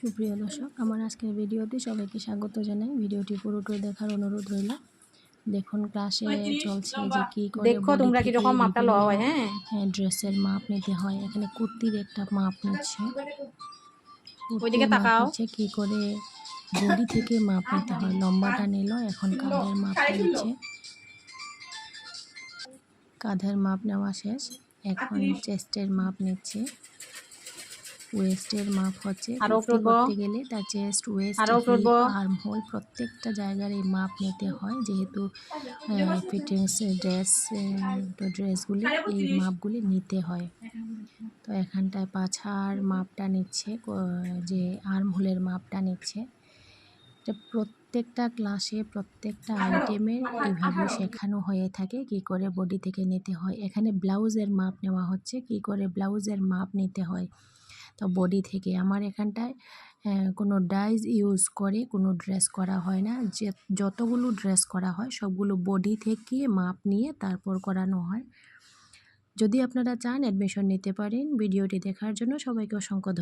সুপ্রিয় দর্শক আমার আজকের ভিডিওতে সবাইকে স্বাগত জানাই। ভিডিওটি পুরোটাই দেখার অনুরোধ রইল। দেখুন ক্লাসে চলছে যে কি করে দেখো তোমরা থেকে কীরকম মাপটা লওয়া হয় হ্যাঁ? হ্যাঁ ড্রেসের মাপ নিতে হয়। এখানে কুর্তির একটা মাপ নিচ্ছে। ওইদিকে তাকাও। কি করে বডি থেকে মাপ নিতে হয়। লম্বাটা নিল এখন কাঁধের মাপ নিচ্ছে। কাঁধের মাপ নেওয়া শেষ। এখন চেস্টের মাপ নিচ্ছে। ওয়েস্টের মাপ হচ্ছে আরও কুর্তি গেলে তার চেস্ট ওয়েস্ট। আর্ম হোল প্রত্যেকটা জায়গার এই মাপ নিতে হয় যেহেতু ফিটিংস ড্রেস তো ড্রেসগুলি এই মাপগুলি নিতে হয়। তো এখানটায় পাছার মাপটা নিচ্ছে যে আর্ম হোলের মাপটা নিচ্ছে। এটা প্রত্যেকটা ক্লাসে প্রত্যেকটা আইটেমের এইভাবে শেখানো হয়ে থাকে কি করে বডি থেকে নিতে হয়। এখানে ব্লাউজের মাপ নেওয়া হচ্ছে কি করে ব্লাউজের মাপ নিতে হয়। তো বডি থেকে। আমার এখানটায় কোনো ডাইজ ইউজ করে কোনো ড্রেস করা হয় না। যে, যতগুলো ড্রেস করা হয়, সবগুলো বডি থেকে মাপ নিয়ে তারপর করানো হয়। যদি আপনারা চান অ্যাডমিশন নিতে পারেন, ভিডিওটি দেখার জন্য সবাইকে অসংখ্য